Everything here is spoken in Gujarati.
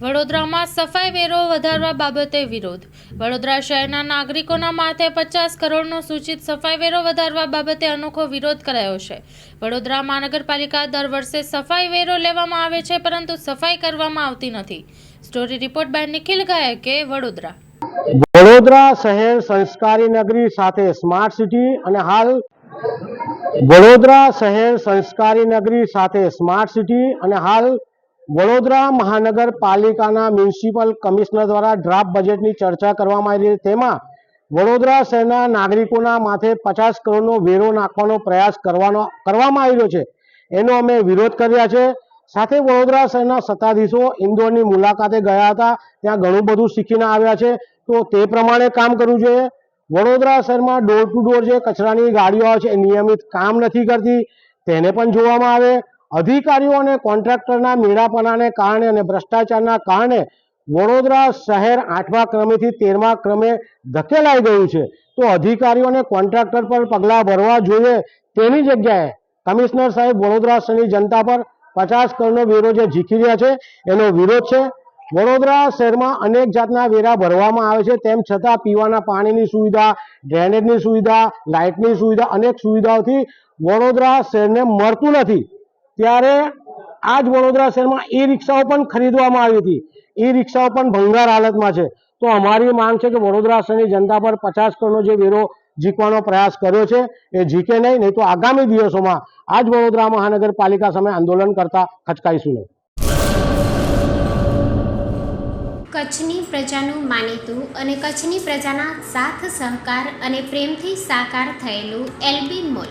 વડોદરામાં સફાઈ વેરો વધારવા બાબતે વિરોધ. વડોદરા શહેરના નાગરિકોના માથે પચાસ કરોડનો સૂચિત સફાઈ વેરો વધારવા બાબતે અનોખો વિરોધ કરાયો છે. વડોદરા મહાનગરપાલિકા દર વર્ષે સફાઈ વેરો લેવામાં આવે છે, પરંતુ સફાઈ કરવામાં આવતી નથી. Story report by Nikhil Gayke Vadodara. Vadodara શહેર સંસ્કારી નગરી સાથે સ્માર્ટ સિટી અને હાલ વડોદરા શહેર સંસ્કારી નગરી સાથે સ્માર્ટ સિટી અને હાલ વડોદરા મહાનગરપાલિકાના મ્યુનિસિપલ કમિશનર દ્વારા ડ્રાફ્ટ બજેટની ચર્ચા કરવામાં આવી રહી તેમાં વડોદરા શહેરના નાગરિકોના માથે પચાસ કરોડનો વેરો નાખવાનો પ્રયાસ કરવાનો, કરવામાં આવી છે. એનો અમે વિરોધ કર્યા છે. સાથે વડોદરા શહેરના સત્તાધીશો ઇન્દોરની મુલાકાતે ગયા હતા. ત્યાં ઘણું બધું શીખીને આવ્યા છે. તો તે પ્રમાણે કામ કરવું જોઈએ. વડોદરા શહેરમાં ડોર ટુ ડોર જે કચરાની ગાડીઓ આવે છે એ નિયમિત કામ નથી કરતી. તેને પણ જોવામાં આવે. અધિકારીઓ અને કોન્ટ્રાક્ટરના મેળાપણાને કારણે અને ભ્રષ્ટાચારના કારણે વડોદરા શહેર આઠમા ક્રમેથી તેરમા ક્રમે ધકેલાઈ ગયું છે. તો અધિકારીઓ અને કોન્ટ્રાક્ટર પર પગલાં ભરવા જોઈએ તેની જગ્યાએ કમિશનર સાહેબ વડોદરા શહેરની જનતા પર પચાસ કરોડનો વેરો જે ઝીકી રહ્યા છે, એનો વિરોધ છે. વડોદરા શહેરમાં અનેક જાતના વેરા ભરવામાં આવે છે, તેમ છતાં પીવાના પાણીની સુવિધા, ડ્રેનેજની સુવિધા, લાઇટની સુવિધા અનેક સુવિધાઓથી વડોદરા શહેરને મળતું નથી. ત્યારે આ જ વડોદરા શહેરમાં ઈ રિક્ષાઓ પણ ખરીદવામાં આવી હતી. ઈ રિક્ષાઓ પણ ભંગાર હાલતમાં છે. તો અમારી માંગ છે કે વડોદરા શહેરની જનતા પર પચાસ કરોડનો જે વેરો જીકવાનો પ્રયાસ કર્યો છે, એ જીકે નહીં નહીં તો આગામી દિવસોમાં આ જ વડોદરા મહાનગરપાલિકા સામે આંદોલન કરતા ખચકાઈશું નહીં. કચ્છની પ્રજાનું માનીતું અને કચ્છની પ્રજાના સાથ સહકાર અને પ્રેમથી સાકાર થયેલું એલબી મોલ.